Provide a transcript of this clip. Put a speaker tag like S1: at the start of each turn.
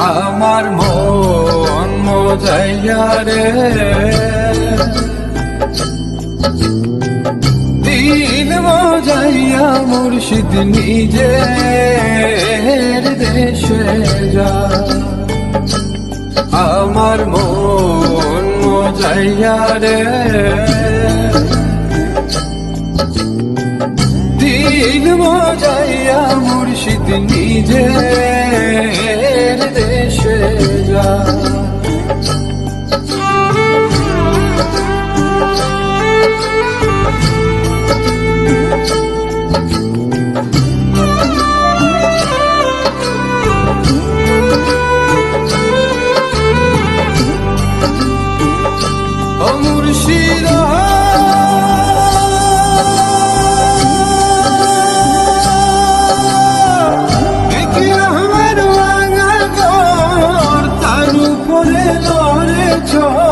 S1: আমার মন মোজাইয়া রে। দিন মজাইয়া মুর্শিদ নিজের দেশে যা। আমার মন মজাইয়া রে। দিন মজাইয়া মুর্শিদ নিজের দেশে যা রহমান ভাঙা ঘর, তার উপরে লড়ে ঝড়